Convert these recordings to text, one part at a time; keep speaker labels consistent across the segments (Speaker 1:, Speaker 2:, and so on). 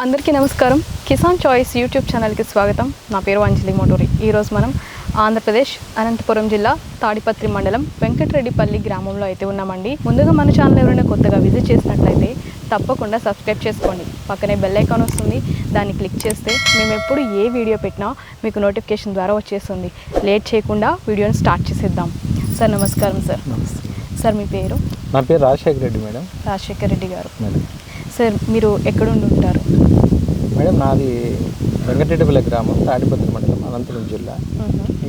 Speaker 1: అందరికీ నమస్కారం. Kisan choice YouTube ఛానల్కి స్వాగతం. నా పేరు అంజలి మోటూరి. ఈరోజు మనం ఆంధ్రప్రదేశ్ అనంతపురం జిల్లా తాడిపత్రి మండలం వెంకటరెడ్డిపల్లి గ్రామంలో అయితే ఉన్నామండి. ముందుగా మన ఛానల్ ఎవరైనా కొత్తగా విజిట్ చేసినట్లయితే తప్పకుండా సబ్స్క్రైబ్ చేసుకోండి. పక్కనే బెల్ ఐకాన్ వస్తుంది. దాన్ని క్లిక్ చేస్తే మేము ఎప్పుడు ఏ వీడియో పెట్టినా మీకు నోటిఫికేషన్ ద్వారా వచ్చేస్తుంది. లేట్ చేయకుండా వీడియోని స్టార్ట్ చేసేద్దాం. సార్ నమస్కారం సార్. సార్ మీ పేరు?
Speaker 2: నా పేరు రాజశేఖర రెడ్డి మేడం.
Speaker 1: రాజశేఖర్ రెడ్డి గారు.
Speaker 2: మేడం.
Speaker 1: సార్ మీరు ఎక్కడుండి ఉంటారు?
Speaker 2: మేడం నాది వెంకటరెడ్డిపల్లి గ్రామం తాడిపత్రి మండలం అనంతపురం జిల్లా.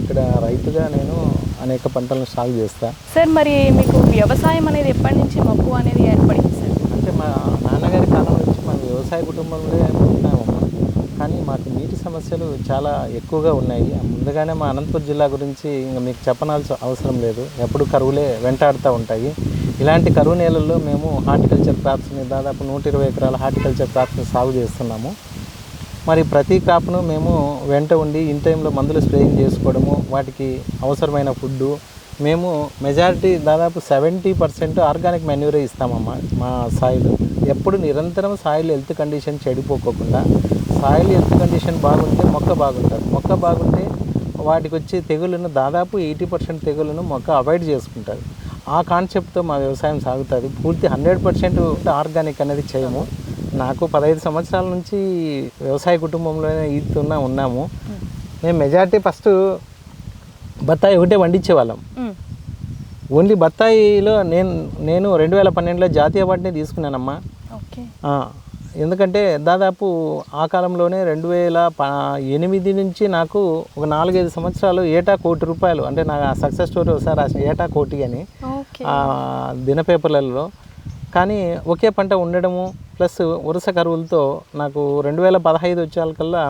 Speaker 2: ఇక్కడ రైతుగా నేను అనేక పంటలను సాగు చేస్తా.
Speaker 1: సార్ మరి మీకు వ్యవసాయం అనేది ఎప్పటి నుంచి మక్కువ అనేది ఏర్పడింది సార్?
Speaker 2: అంటే మా నాన్నగారి కాలం నుంచి మన వ్యవసాయ కుటుంబంలో ఉన్నామమ్మా కానీ మాకు నీటి సమస్యలు చాలా ఎక్కువగా ఉన్నాయి. ముందుగానే మా అనంతపురం జిల్లా గురించి ఇంకా మీకు చెప్పనాల్సిన అవసరం లేదు. ఎప్పుడు కరువులే వెంటాడుతూ ఉంటాయి. ఇలాంటి కరువు నేలల్లో మేము హార్టికల్చర్ క్రాప్స్ని దాదాపు నూట ఇరవై ఎకరాల హార్టికల్చర్ క్రాప్స్ని సాగు చేస్తున్నాము. మరి ప్రతి క్రాప్ను మేము వెంట ఉండి ఇన్ టైంలో మందులు స్ప్రేయింగ్ చేసుకోవడము వాటికి అవసరమైన ఫుడ్డు మేము మెజారిటీ దాదాపు సెవెంటీ పర్సెంట్ ఆర్గానిక్ మెన్యూరే ఇస్తామమ్మా మా సాయిల్. ఎప్పుడు నిరంతరం సాయిల్ హెల్త్ కండిషన్ చెడిపోకోకుండా సాయిల్ హెల్త్ కండిషన్ బాగుంటే మొక్క బాగుంటుంది. మొక్క బాగుంటే వాటికి వచ్చే తెగులను దాదాపు ఎయిటీ పర్సెంట్ తెగులను మొక్క అవాయిడ్ చేసుకుంటుంది. ఆ కాన్సెప్ట్తో మా వ్యవసాయం సాగుతుంది. పూర్తి హండ్రెడ్ పర్సెంట్ ఆర్గానిక్ అనేది చేయము. నాకు పదహైదు సంవత్సరాల నుంచి వ్యవసాయ కుటుంబంలోనే ఈదుతున్నా ఉన్నాము. మేము మెజారిటీ ఫస్ట్ బత్తాయి ఒకటే వండించేవాళ్ళం. ఓన్లీ బత్తాయిలో నేను నేను రెండు వేల పన్నెండులో జాతీయ అవార్డుని తీసుకున్నానమ్మా. ఎందుకంటే దాదాపు ఆ కాలంలోనే రెండు వేల ఎనిమిది నుంచి నాకు ఒక నాలుగైదు సంవత్సరాలు ఏటా కోటి రూపాయలు అంటే నా సక్సెస్ స్టోరీ ఒకసారి రాసిన ఏటా కోటి అని. ఆ దిన పేపర్లలో. కానీ ఒకే పంట ఉండడము ప్లస్ వరుస కరువులతో నాకు రెండు వేల పదహైదు వచ్చేకల్లా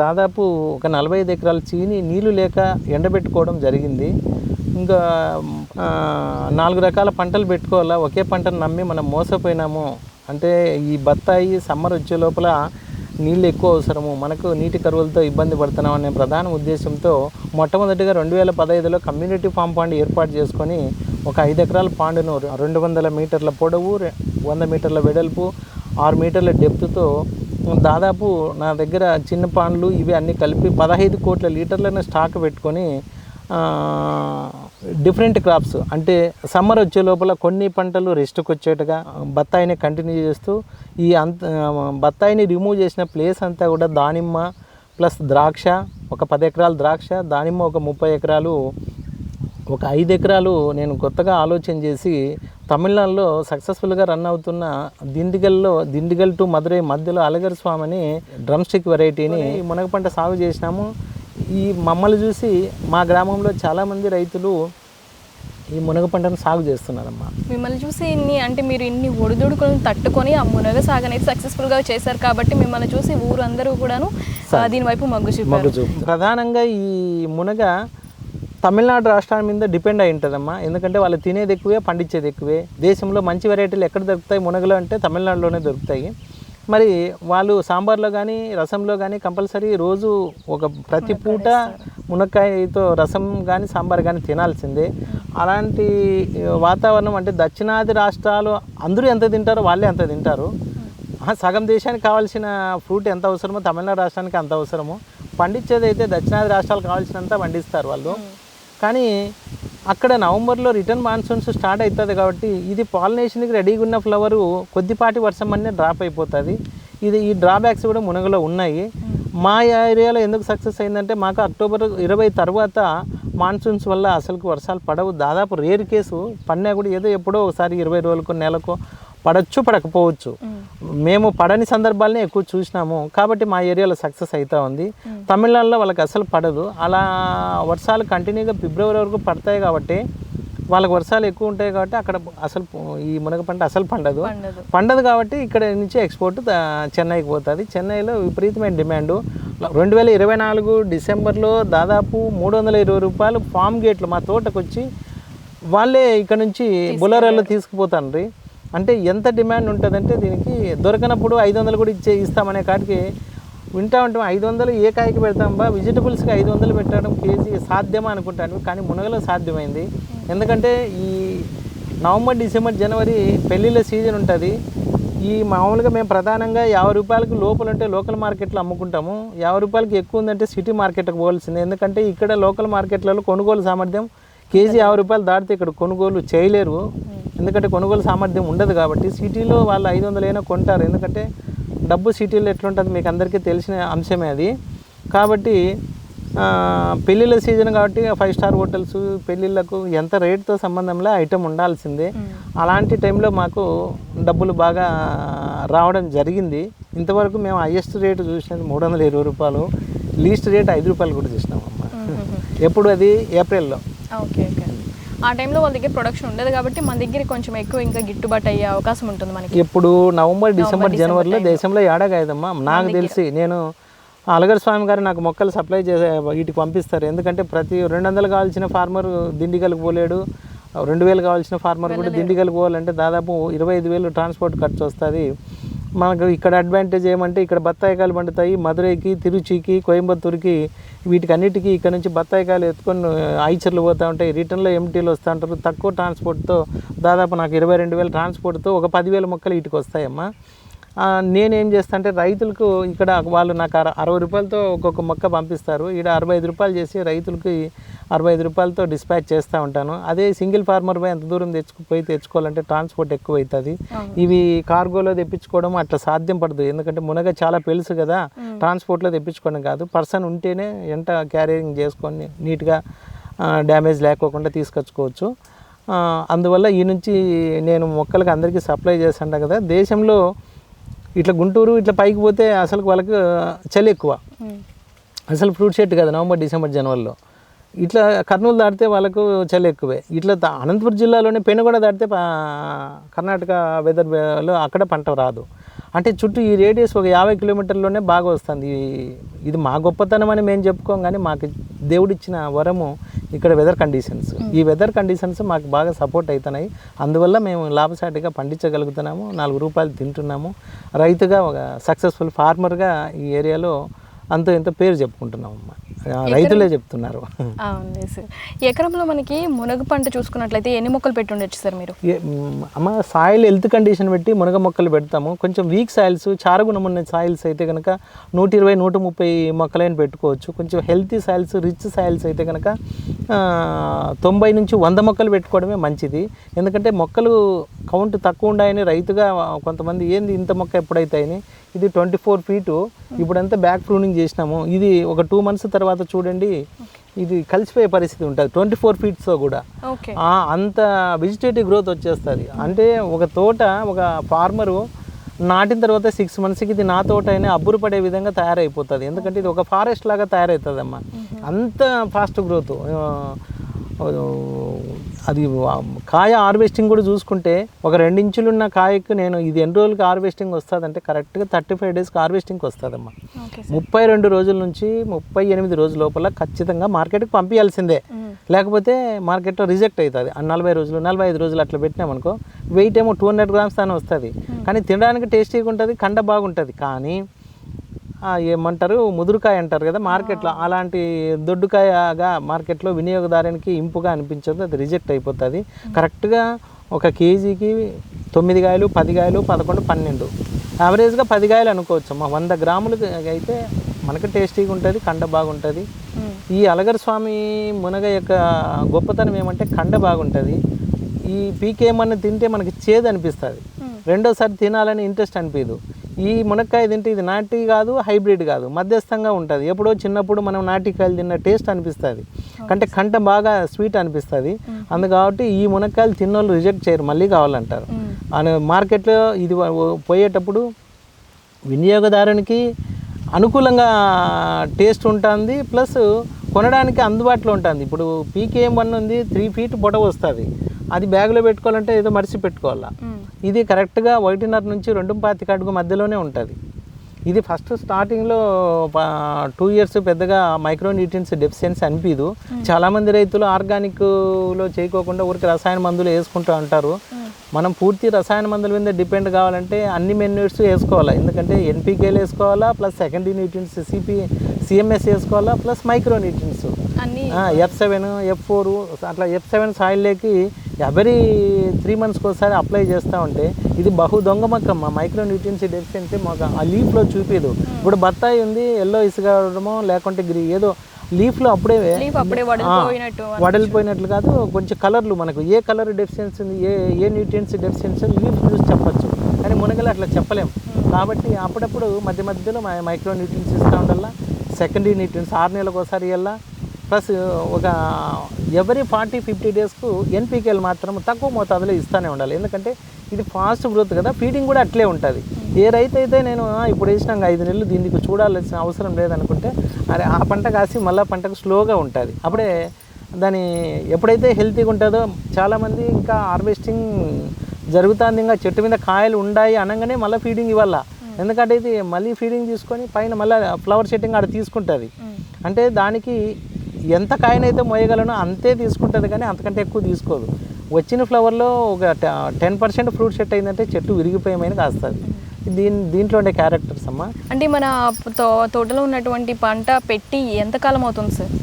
Speaker 2: దాదాపు ఒక నలభై ఐదు ఎకరాల చీని నీళ్ళు లేక ఎండబెట్టుకోవడం జరిగింది. ఇంకా నాలుగు రకాల పంటలు పెట్టుకోవాలా ఒకే పంటను నమ్మి మనం మోసపోయినాము. అంటే ఈ బత్తాయి సమ్మర్ వచ్చే లోపల నీళ్ళు ఎక్కువ అవసరము మనకు నీటి కరువులతో ఇబ్బంది పడుతున్నాం అనే ప్రధాన ఉద్దేశంతో మొట్టమొదటిగా రెండు వేల పదహైదులో కమ్యూనిటీ ఫామ్ పాండ్ ఏర్పాటు చేసుకొని ఒక ఐదు ఎకరాల పాండును రెండు వందల మీటర్ల పొడవు వంద మీటర్ల వెడల్పు ఆరు మీటర్ల డెప్త్తో దాదాపు నా దగ్గర చిన్న పాండ్లు ఇవి అన్నీ కలిపి పదహైదు కోట్ల లీటర్లను స్టాక్ పెట్టుకొని డిఫరెంట్ క్రాప్స్ అంటే సమ్మర్ వచ్చే లోపల కొన్ని పంటలు రెస్ట్కి వచ్చేట్టుగా బత్తాయిని కంటిన్యూ చేస్తూ ఈ అంత బత్తాయిని రిమూవ్ చేసిన ప్లేస్ అంతా కూడా దానిమ్మ ప్లస్ ద్రాక్ష ఒక పది ఎకరాలు ద్రాక్ష దానిమ్మ ఒక ముప్పై ఎకరాలు ఒక ఐదు ఎకరాలు నేను కొత్తగా ఆలోచన చేసి తమిళనాడులో సక్సెస్ఫుల్గా రన్ అవుతున్న దిండిగల్లో దిండిగల్ టు మదురై మధ్యలో అలగర్ స్వామి అని డ్రమ్ స్టిక్ వెరైటీని మునగ పంట సాగు చేసినాము. ఈ మమ్మల్ని చూసి మా గ్రామంలో చాలామంది రైతులు ఈ మునగ పంటను సాగు చేస్తున్నారమ్మా.
Speaker 1: మిమ్మల్ని చూసి ఇన్ని అంటే మీరు ఇన్ని ఒడిదుడుకులను తట్టుకొని ఆ మునగ సాగు అనేది సక్సెస్ఫుల్గా చేశారు కాబట్టి మిమ్మల్ని చూసి ఊరందరూ కూడాను ఆ, దీని వైపు మొగ్గు చూపారు.
Speaker 2: ప్రధానంగా ఈ మునగ తమిళనాడు రాష్ట్రాల మీద డిపెండ్ అయి ఉంటుందమ్మా. ఎందుకంటే వాళ్ళు తినేది ఎక్కువే పండించేది ఎక్కువే. దేశంలో మంచి వెరైటీలు ఎక్కడ దొరుకుతాయి మునగలు అంటే తమిళనాడులోనే దొరుకుతాయి. మరి వాళ్ళు సాంబార్లో కానీ రసంలో కానీ కంపల్సరీ రోజు ఒక ప్రతి పూట మునక్కాయతో రసం కానీ సాంబార్ కానీ తినాల్సిందే. అలాంటి వాతావరణం అంటే దక్షిణాది రాష్ట్రాలు అందరూ ఎంత తింటారో వాళ్ళే అంత తింటారు. సగం దేశానికి కావాల్సిన ఫ్రూట్ ఎంత అవసరమో తమిళనాడు రాష్ట్రానికి అంత అవసరమో పండించేది అయితే దక్షిణాది రాష్ట్రాలు కావాల్సినంత పండిస్తారు వాళ్ళు. కానీ అక్కడ నవంబర్లో రిటర్న్ మాన్సూన్స్ స్టార్ట్ అవుతుంది కాబట్టి ఇది పాలినేషన్కి రెడీగా ఉన్న ఫ్లవరు కొద్దిపాటి వర్షం అన్నీ డ్రాప్ అయిపోతుంది. ఇది ఈ డ్రాబ్యాక్స్ కూడా మునగలో ఉన్నాయి. మా ఏరియాలో ఎందుకు సక్సెస్ అయిందంటే మాకు అక్టోబర్ ఇరవై తర్వాత మాన్సూన్స్ వల్ల అసలుకు వర్షాలు పడవు. దాదాపు రేర్ కేసు పడినా కూడా ఏదో ఎప్పుడో ఒకసారి ఇరవై రోజులకు నెలకు పడచ్చు పడకపోవచ్చు. మేము. పడని సందర్భాలనే ఎక్కువ చూసినాము. కాబట్టి మా ఏరియాలో సక్సెస్ అవుతా ఉంది. తమిళనాడులో వాళ్ళకి అసలు పడదు. అలా వర్షాలు కంటిన్యూగా ఫిబ్రవరి వరకు పడతాయి కాబట్టి వాళ్ళకి వర్షాలు ఎక్కువ ఉంటాయి కాబట్టి అక్కడ అసలు ఈ మునగ పంట అసలు పండదు.
Speaker 1: పండదు.
Speaker 2: కాబట్టి ఇక్కడ నుంచి ఎక్స్పోర్ట్ చెన్నైకి పోతుంది. చెన్నైలో విపరీతమైన డిమాండ్. రెండు వేల ఇరవై నాలుగు డిసెంబర్లో దాదాపు మూడు వందల ఇరవై రూపాయలు ఫామ్ గేట్లు మా తోటకు వచ్చి వాళ్ళే ఇక్కడ నుంచి బులరాల్లో తీసుకుపోతాండ్రి. అంటే ఎంత డిమాండ్ ఉంటుందంటే దీనికి దొరకనప్పుడు ఐదు వందలు కూడా ఇచ్చే ఇస్తామనే కాటికి వింటా ఉంటాం. ఐదు వందలు ఏ కాయకి పెడతాం బా? వెజిటబుల్స్కి ఐదు వందలు పెట్టడం కేజీ సాధ్యమా అనుకుంటాను. కానీ మునగలో సాధ్యమైంది. ఎందుకంటే ఈ నవంబర్ డిసెంబర్ జనవరి పెళ్ళిళ్ళ సీజన్ ఉంటుంది. ఈ మామూలుగా మేము ప్రధానంగా యాభై రూపాయలకు లోపల ఉంటే లోకల్ మార్కెట్లో అమ్ముకుంటాము. యాభై రూపాయలకి ఎక్కువ ఉందంటే సిటీ మార్కెట్కి పోవాల్సింది. ఎందుకంటే ఇక్కడ లోకల్ మార్కెట్లలో కొనుగోలు సామర్థ్యం కేజీ యాభై రూపాయలు దాటితే ఇక్కడ కొనుగోలు చేయలేరు. ఎందుకంటే కొనుగోలు సామర్థ్యం ఉండదు కాబట్టి సిటీలో వాళ్ళు ఐదు వందలైనా కొంటారు. ఎందుకంటే డబ్బు సిటీలో ఎట్లుంటుంది మీకు అందరికీ తెలిసిన అంశమే అది. కాబట్టి పెళ్ళిళ్ళ సీజన్ కాబట్టి ఫైవ్ స్టార్ హోటల్స్ పెళ్ళిళ్ళకు ఎంత రేటుతో సంబంధంలో ఐటెం ఉండాల్సిందే. అలాంటి టైంలో మాకు డబ్బులు బాగా రావడం జరిగింది. ఇంతవరకు మేము హయ్యెస్ట్ రేటు చూసినది మూడు వందల ఇరవై రూపాయలు. లీస్ట్ రేట్ ఐదు రూపాయలు కూడా చూసినాం అమ్మ ఎప్పుడు అది? ఏప్రిల్లో.
Speaker 1: ఓకే. ఆ టైంలో వాళ్ళ దగ్గర ప్రొడక్షన్ ఉండదు కాబట్టి మన దగ్గర కొంచెం ఎక్కువ ఇంకా గిట్టుబాటు అయ్యే అవకాశం ఉంటుంది మనకి.
Speaker 2: ఇప్పుడు నవంబర్ డిసెంబర్ జనవరిలో దేశంలో ఏడాగాయదమ్మా నాకు తెలిసి నేను అలగర్ స్వామి గారు నాకు మొక్కలు సప్లై చేసే వీటికి పంపిస్తారు. ఎందుకంటే ప్రతి రెండు వందలు కావాల్సిన ఫార్మర్ దిండిగలకు పోలేడు. రెండు వేలు కావాల్సిన ఫార్మర్ కూడా దిండిగలకు పోవాలంటే దాదాపు ఇరవై ఐదు వేలు ట్రాన్స్పోర్ట్ ఖర్చు వస్తుంది. మనకు ఇక్కడ అడ్వాంటేజ్ ఏమంటే ఇక్కడ బత్తాయికాయలు పండుతాయి మదురైకి తిరుచికి కోయంబత్తూరుకి వీటికి అన్నిటికీ ఇక్కడ నుంచి బత్తాయికాయలు ఎత్తుకొని ఐచర్లు పోతూ ఉంటాయి. రిటర్న్లో ఎంటీలు వస్తూ ఉంటారు. తక్కువ ట్రాన్స్పోర్ట్తో దాదాపు నాకు ఇరవై రెండు వేల ట్రాన్స్పోర్ట్తో ఒక పదివేల మొక్కలు ఇటుకు వస్తాయమ్మా నేనేం చేస్తా అంటే రైతులకు ఇక్కడ వాళ్ళు నాకు అర అరవై రూపాయలతో ఒక్కొక్క మొక్క పంపిస్తారు. ఇక్కడ అరవై ఐదు రూపాయలు చేసి రైతులకి అరవై ఐదు రూపాయలతో డిస్పాచ్ చేస్తూ ఉంటాను. అదే సింగిల్ ఫార్మర్ పోయి ఎంత దూరం తెచ్చుకుపోయి తెచ్చుకోవాలంటే ట్రాన్స్పోర్ట్ ఎక్కువ అవుతుంది ఇవి కార్గోలో తెప్పించుకోవడం అట్లా సాధ్యం పడదు. ఎందుకంటే మునగ చాలా పెలుసు కదా. ట్రాన్స్పోర్ట్లో తెప్పించుకోవడం కాదు. పర్సన్ ఉంటేనే ఎంట క్యారియరింగ్ చేసుకొని నీట్గా డ్యామేజ్ లేకోకుండా తీసుకొచ్చుకోవచ్చు. అందువల్ల ఈ నుంచి నేను మొక్కలకు అందరికీ సప్లై చేస్తుంటా కదా. దేశంలో ఇట్లా గుంటూరు ఇట్లా పైకి పోతే అసలు వాళ్ళకి చలి ఎక్కువ. అసలు ఫ్రూట్ షెట్ కదా నవంబర్ డిసెంబర్ జనవరిలో. ఇట్లా కర్నూలు దాటితే వాళ్ళకు చలి ఎక్కువే. ఇట్లా అనంతపురం జిల్లాలోనే పెనుగొండ దాటితే కర్ణాటక వెదర్లో అక్కడ పంట రాదు. అంటే చుట్టూ ఈ రేడియస్ ఒక యాభై కిలోమీటర్లోనే బాగా వస్తుంది. ఇది మా గొప్పతనం అని మేము చెప్పుకోం కానీ మాకు దేవుడిచ్చిన వరము ఇక్కడ వెదర్ కండిషన్స్ ఈ వెదర్ కండిషన్స్ మాకు బాగా సపోర్ట్ అవుతున్నాయి అందువల్ల మేము లాభసాటిగా పండించగలుగుతున్నాము. నాలుగు రూపాయలు తింటున్నాము. రైతుగా ఒక సక్సెస్ఫుల్ ఫార్మర్గా ఈ ఏరియాలో అంత ఇంత పేరు చెప్పుకుంటున్నాం అమ్మ రైతులే చెప్తున్నారు.
Speaker 1: అవును సార్ ఎకరంలో మనకి మునగ పంట చూసుకున్నట్లయితే ఎన్ని మొక్కలు పెట్టి ఉండొచ్చు సార్ మీరు?
Speaker 2: అమ్మ సాయిల్ హెల్త్ కండిషన్ పెట్టి మునగ మొక్కలు పెడతాము. కొంచెం వీక్ సాయిల్స్ చారుగుణం ఉన్న సాయిల్స్ అయితే కనుక నూట ఇరవై నూట ముప్పై మొక్కలైన పెట్టుకోవచ్చు. కొంచెం హెల్తీ సాయిల్స్ రిచ్ సాయిల్స్ అయితే కనుక తొంభై నుంచి వంద మొక్కలు పెట్టుకోవడమే మంచిది. ఎందుకంటే మొక్కలు కౌంట్ తక్కువ ఉన్నాయని రైతుగా కొంతమంది ఏంది ఇంత మొక్క ఎప్పుడైతాయని ఇది ట్వంటీ ఫోర్ ఫీటు. ఇప్పుడంతా బ్యాక్ ప్రూనింగ్ చేసినాము. ఇది ఒక టూ మంత్స్ తర్వాత చూడండి ఇది కలిసిపోయే పరిస్థితి ఉంటుంది. ట్వంటీ ఫోర్ ఫీట్స్తో కూడా. అంత వెజిటేటివ్ గ్రోత్ వచ్చేస్తుంది. అంటే ఒక తోట ఒక ఫార్మరు నాటిన తర్వాత సిక్స్ మంత్స్కి ఇది నా తోట అయినా అబ్బురు పడే విధంగా తయారైపోతుంది. ఎందుకంటే ఇది ఒక ఫారెస్ట్ లాగా తయారవుతుంది అమ్మా అంత ఫాస్ట్ గ్రోత్ అది కాయ హార్వెస్టింగ్ కూడా చూసుకుంటే ఒక రెండించులున్న కాయకు నేను ఇది ఎన్ని రోజులకి హార్వెస్టింగ్ వస్తుందంటే కరెక్ట్గా థర్టీ ఫైవ్ డేస్కి హార్వెస్టింగ్కి వస్తుందమ్మా. ముప్పై రెండు రోజుల నుంచి ముప్పై ఎనిమిది రోజుల లోపల ఖచ్చితంగా మార్కెట్కి పంపించాల్సిందే లేకపోతే మార్కెట్లో రిజెక్ట్ అవుతుంది. నలభై రోజులు నలభై ఐదు రోజులు అట్లా పెట్టినామనుకో వెయిట్ ఏమో టూ హండ్రెడ్ గ్రామ్స్ దాని వస్తుంది. కానీ తినడానికి టేస్టీగా ఉంటుంది కండ బాగుంటుంది. కానీ ఏమంటారు? ముదురుకాయ అంటారు కదా మార్కెట్లో. అలాంటి దొడ్డుకాయగా మార్కెట్లో వినియోగదారునికి ఇంపుగా అనిపించదు. అది రిజెక్ట్ అయిపోతుంది. కరెక్ట్గా ఒక కేజీకి తొమ్మిది కాయలు పది కాయలు పదకొండు పన్నెండు. యావరేజ్గా పది కాయలు అనుకోవచ్చు అమ్మా. వంద గ్రాములకి అయితే మనకి టేస్టీగా ఉంటుంది కండ బాగుంటుంది. ఈ అలగర్ స్వామి మునగ యొక్క గొప్పతనం ఏమంటే కండ బాగుంటుంది. ఈ పీకేమన్నా తింటే మనకి చేదు అనిపిస్తుంది. రెండోసారి తినాలని ఇంట్రెస్ట్ అనిపించదు ఈ మునక్కాయ తింటే ఇది నాటి కాదు హైబ్రిడ్ కాదు మధ్యస్థంగా ఉంటుంది. ఎప్పుడో చిన్నప్పుడు మనం నాటికాయలు తిన్న టేస్ట్ అనిపిస్తుంది. అంటే కంట బాగా స్వీట్ అనిపిస్తుంది. అందు కాబట్టి ఈ మునక్కాయలు తిన్నోళ్ళు రిజెక్ట్ చేయరు మళ్ళీ కావాలంటారు. అని మార్కెట్లో ఇది పోయేటప్పుడు వినియోగదారునికి అనుకూలంగా టేస్ట్ ఉంటుంది ప్లస్ కొనడానికి అందుబాటులో ఉంటుంది. ఇప్పుడు పీకేఎం వన్ ఉంది త్రీ ఫీట్ పొడవు వస్తుంది. అది బ్యాగ్లో పెట్టుకోవాలంటే ఏదో మడిసి పెట్టుకోవాలా. ఇది కరెక్ట్గా ఒకటిన్నర నుంచి రెండు పాతిక అడుగు మధ్యలోనే ఉంటుంది. ఇది ఫస్ట్ స్టార్టింగ్లో టూ ఇయర్స్ పెద్దగా మైక్రో న్యూట్రియన్స్ డెఫిషియన్సీ అనిపించదు చాలామంది రైతులు ఆర్గానిక్లో చేయకోకుండా ఊరికి రసాయన మందులు వేసుకుంటూ ఉంటారు. మనం పూర్తి రసాయన మందుల మీద డిపెండ్ కావాలంటే అన్ని మెన్యూట్స్ వేసుకోవాలా? ఎందుకంటే ఎన్పికేలు వేసుకోవాలా plus secondary nutrients CP CMS వేసుకోవాలా ప్లస్ మైక్రో న్యూట్రియన్స్
Speaker 1: అన్ని
Speaker 2: ఎఫ్ సెవెన్ ఎఫ్ ఫోర్ అట్లా ఎఫ్ సెవెన్ సాయిల్లోకి ఎవరీ త్రీ మంత్స్కి ఒకసారి అప్లై చేస్తూ ఉంటే ఇది బహు దొంగ మొక్కమ్మ. మైక్రో న్యూట్రియన్సీ డెఫిషియన్సీ మాకు ఆ లీఫ్లో చూపిదు. ఇప్పుడు బత్తాయి ఉంది ఎల్లో ఇసుగడమో లేకుంటే గ్రీ ఏదో లీఫ్లో అప్పుడే వడలిపోయినట్లు కాదు కొంచెం కలర్లు మనకు ఏ కలర్ డెఫిషియన్సీ ఉంది ఏ ఏ న్యూట్రియన్సీ డెఫిషియన్సీ లీఫ్ చూసి చెప్పచ్చు. కానీ మునగలు అట్లా చెప్పలేం. కాబట్టి అప్పుడప్పుడు మధ్య మధ్యలో మైక్రో న్యూట్రియన్స్ ఇస్తూ ఉండాలా సెకండరీ న్యూట్రియన్స్ ఆరు నెలలకు ఒకసారి ఇవ్వాలా ప్లస్ ఒక ఎవరీ ఫార్టీ ఫిఫ్టీ డేస్కు ఎన్పికేలు మాత్రం తక్కువ మోతాదులో ఇస్తూనే ఉండాలి. ఎందుకంటే ఇది ఫాస్ట్ గ్రోత్ కదా ఫీడింగ్ కూడా అట్లే ఉంటుంది. ఏ రైతు అయితే నేను "ఆ, ఇప్పుడు వేసినాక ఐదు నెలలు దీనికి చూడాల్సిన అవసరం లేదనుకుంటే అరే ఆ పంట కాసి మళ్ళీ పంటకు స్లోగా ఉంటుంది. అప్పుడే దాని ఎప్పుడైతే హెల్తీగా ఉంటుందో చాలామంది ఇంకా హార్వెస్టింగ్ జరుగుతుంది. ఇంకా చెట్టు మీద కాయలు ఉన్నాయి అనగానే మళ్ళీ ఫీడింగ్ ఇవ్వాల. ఎందుకంటే ఇది మళ్ళీ ఫీడింగ్ తీసుకొని పైన మళ్ళీ ఫ్లవర్ సెట్టింగ్ ఆడ తీసుకుంటుంది. అంటే దానికి ఎంత కాయనైతే మోయగలనో అంతే తీసుకుంటుంది కానీ అంతకంటే ఎక్కువ తీసుకోదు. వచ్చిన ఫ్లవర్లో ఒక టెన్ పర్సెంట్ ఫ్రూట్ సెట్ అయిందంటే చెట్టు విరిగిపోయేమైన కాస్తుంది. దీని దీంట్లో ఉండే క్యారెక్టర్స్ అమ్మా.
Speaker 1: అంటే మన తో తోటలో ఉన్నటువంటి పంట పెట్టి ఎంతకాలం అవుతుంది సార్?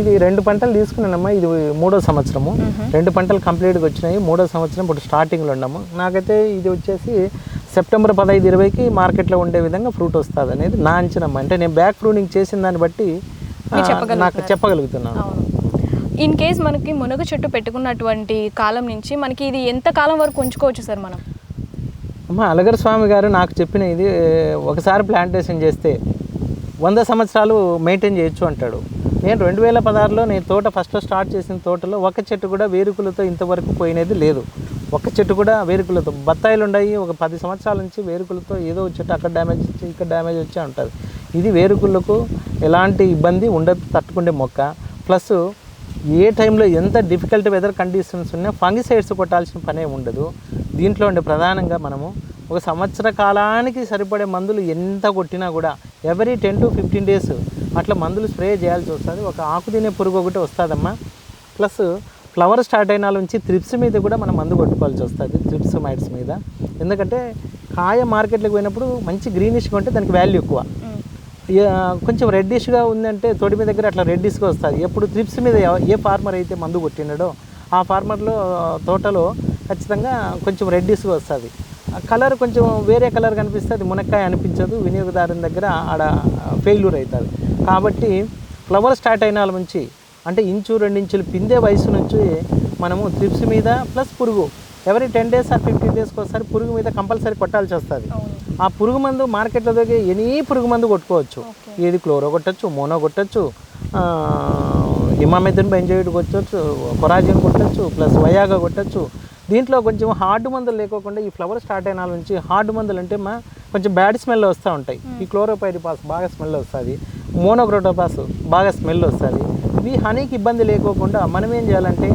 Speaker 2: ఇది రెండు పంటలు తీసుకున్నానమ్మా ఇది మూడో సంవత్సరము. రెండు పంటలు కంప్లీట్గా వచ్చినాయి మూడో సంవత్సరం ఇప్పుడు స్టార్టింగ్లో ఉన్నాము. నాకైతే ఇది వచ్చేసి సెప్టెంబర్ పదహైదు ఇరవైకి మార్కెట్లో ఉండే విధంగా ఫ్రూట్ వస్తుంది అనేది నా అంచనమ్మా. అంటే నేను బ్యాక్ ఫ్రూనింగ్ చేసిన దాన్ని బట్టి నాకు చెప్పగలుగుతున్నాను.
Speaker 1: ఇన్ కేస్ మనకి మునగ చెట్టు పెట్టుకున్నటువంటి కాలం నుంచి మనకి ఇది ఎంత కాలం వరకు ఉంచుకోవచ్చు సార్ మనం?
Speaker 2: అమ్మ అలగర్ స్వామి గారు నాకు చెప్పిన ఇది ఒకసారి ప్లాంటేషన్ చేస్తే వంద సంవత్సరాలు మెయింటైన్ చేయొచ్చు అంటాడు. నేను రెండు వేల పదహారులో నేను తోట ఫస్ట్ స్టార్ట్ చేసిన తోటలో ఒక చెట్టు కూడా వేరుకులతో ఇంతవరకు పోయినది లేదు. ఒక చెట్టు కూడా వేరుకులతో బత్తాయిలు ఉన్నాయి ఒక పది సంవత్సరాల నుంచి వేరుకులతో ఏదో చెట్టు అక్కడ డ్యామేజ్ వచ్చి ఇక్కడ డ్యామేజ్ వచ్చి ఉంటుంది ఇది వేరుకుళ్ళకు ఎలాంటి ఇబ్బంది ఉండదు తట్టుకుండే మొక్క. ప్లస్ ఏ టైంలో ఎంత డిఫికల్ట్ వెదర్ కండిషన్స్ ఉన్నా ఫంగిసైడ్స్ కొట్టాల్సిన పనే ఉండదు. దీంట్లో ఉండే ప్రధానంగా మనము ఒక సంవత్సర కాలానికి సరిపడే మందులు ఎంత కొట్టినా కూడా every ten to fifteen days అట్లా మందులు స్ప్రే చేయాల్సి వస్తుంది. ఒక ఆకు తినే పురుగు ఒకటి వస్తుందమ్మా. ప్లస్ ఫ్లవర్ స్టార్ట్ అయిన నుంచి త్రిప్స్ మీద కూడా మనం మందు కొట్టుకోవాల్సి వస్తుంది త్రిప్స్ మైట్స్ మీద. ఎందుకంటే కాయ మార్కెట్లోకి పోయినప్పుడు మంచి గ్రీనిష్గా ఉంటే దానికి వాల్యూ ఎక్కువ. కొంచెం రెడ్డిష్గా ఉందంటే తొడి మీద దగ్గర అట్లా రెడ్డిష్గా వస్తుంది. ఎప్పుడు త్రిప్స్ మీద ఏ ఫార్మర్ అయితే మందు కొట్టినాడో ఆ ఫార్మర్లో తోటలో ఖచ్చితంగా కొంచెం రెడ్డిష్గా వస్తుంది. కలర్ కొంచెం వేరే కలర్ కనిపిస్తే అది మునక్కాయ అనిపించదు. వినియోగదారుని దగ్గర ఆడ ఫెయిల్యూర్ అవుతుంది కాబట్టి ఫ్లవర్ స్టార్ట్ అయిన వాళ్ళ నుంచి అంటే ఇంచు రెండు ఇంచులు పిందే వయసు నుంచి మనము త్రిప్స్ మీద ప్లస్ పురుగు. ఎవరి టెన్ డేస్ ఆర్ ఫిఫ్టీన్ డేస్కి ఒకసారి పురుగు మీద కంపల్సరీ కొట్టాల్సి వస్తుంది. ఆ పురుగు మందు మార్కెట్లో దొరికే ఎనీ పురుగు మందు కొట్టుకోవచ్చు ఏది క్లోరో కొట్టచ్చు మోనో కొట్టచ్చు హిమామెథిన్ బెంజోయిడ్ కొట్టచ్చు కొరాజిన్ కొట్టచ్చు ప్లస్ వయాగా కొట్టచ్చు. దీంట్లో కొంచెం హార్డ్ మందులు లేకోకుండా ఈ ఫ్లవర్ స్టార్ట్ అయిన వాళ్ళ నుంచి హార్డ్ మందులు అంటే మా కొంచెం బ్యాడ్ స్మెల్ వస్తూ ఉంటాయి. ఈ క్లోరోపైరిపాస్ బాగా స్మెల్ వస్తుంది. మోనోక్రోటోపాస్ బాగా స్మెల్ వస్తుంది. ఇవి హనీకి ఇబ్బంది లేకోకుండా మనం ఏం చేయాలంటే